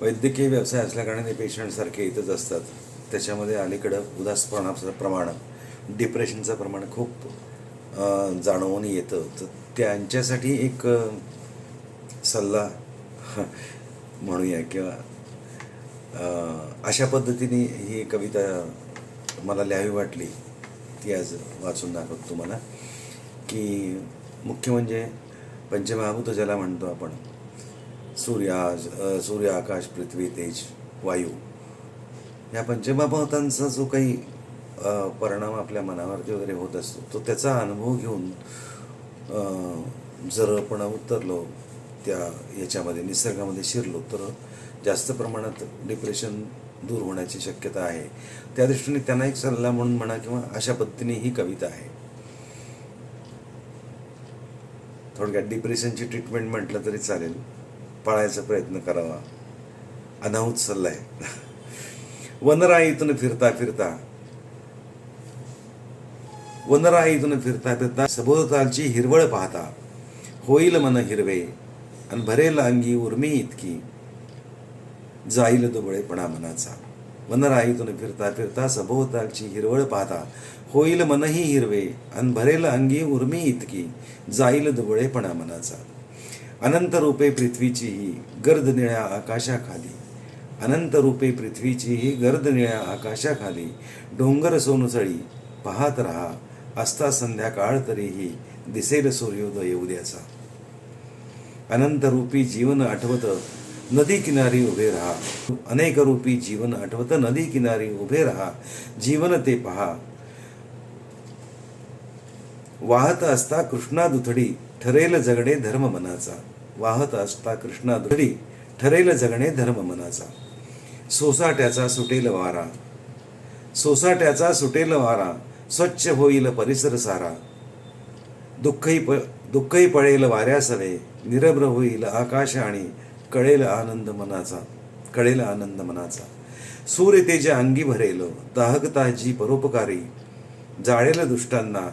वैद्यकीय व्यवसाय असल्याकारणाने पेशंटसारखे इथंच असतात. त्याच्यामध्ये अलीकडं उदासपणाचं प्रमाण डिप्रेशनचं प्रमाण खूप जाणवून येतं. तर त्यांच्यासाठी एक सल्ला म्हणूया किंवा अशा पद्धतीने ही कविता मला लिहावी वाटली. ती आज वाचून दाखवतो तुम्हाला. की मुख्य म्हणजे पंचमहाभूत ज्याला म्हणतो आपण सूर्य सूर्य आकाश पृथ्वी तेज वायू. या पंचमहाभूतांचा जो काही परिणाम आपल्या मनावरती वगैरे होत असतो तो त्याचा अनुभव घेऊन जर आपण उतरलो त्या याच्यामध्ये निसर्गामध्ये शिरलो तर जास्त प्रमाणात डिप्रेशन दूर होण्याची शक्यता आहे. त्या दृष्टीने त्यांना एक सल्ला म्हणून म्हणा किंवा अशा पद्धतीने ही कविता आहे. थोडक्यात डिप्रेशनची ट्रीटमेंट म्हटलं तरी चालेल. पाळायचा प्रयत्न करावा. अनाहूत सल्ला आहे वनराईतून फिरता फिरता वनराईतून फिरता फिरता सभोवतालची हिरवळ पाहता होईल मन हिरवे आणि भरेल अंगी उर्मी इतकी जाईल दुबळेपणा मनाचा. वनराईतून फिरता फिरता सभोवतालची हिरवळ पाहता होईल मनही हिरवे आणि भरेल अंगी उर्मी इतकी जाईल दुबळेपणा मनाचा. अनंत रूपे पृथ्वीची ही गर्द निळ्या आकाशाखाली अनंत रूपे पृथ्वीची ही गर्द निळ्या आकाशाखाली डोंगर सोनसळी पाहत राहा असता संध्याकाळ तरीही दिसेल सूर्योदय उद्याचा. अनंत रूपी जीवन आठवत नदी किनारी उभे राहा अनेक रूपी जीवन आठवत नदी किनारी उभे राहा जीवन ते पहा. वाहत असता कृष्णा दुथडी ठरेल जगणे धर्म मनाचा. वाहत असता कृष्णा ठरेल जगणे धर्म मनाचा. सोसाट्याचा सुटेल वारा. सोसाट्याचा सुटेल वारा स्वच्छ होईल परिसर सारा. दुःखही प दुःखही पळेल वाऱ्यासवे निरभ्र होईल आकाश आणि कळेल आनंद मनाचा कळेल आनंद मनाचा. सूर्य तेजा अंगी भरेल दाहकता जी परोपकारी. जाळेल दुष्टांना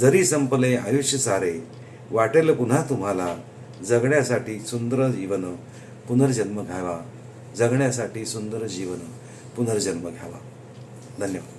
जरी संपले आयुष्य सारे वाटेल पुन्हा तुम्हाला. जगण्यासाठी सुंदर जीवन पुनर्जन्म घ्यावा. जगण्यासाठी सुंदर जीवन पुनर्जन्म घ्यावा. धन्यवाद.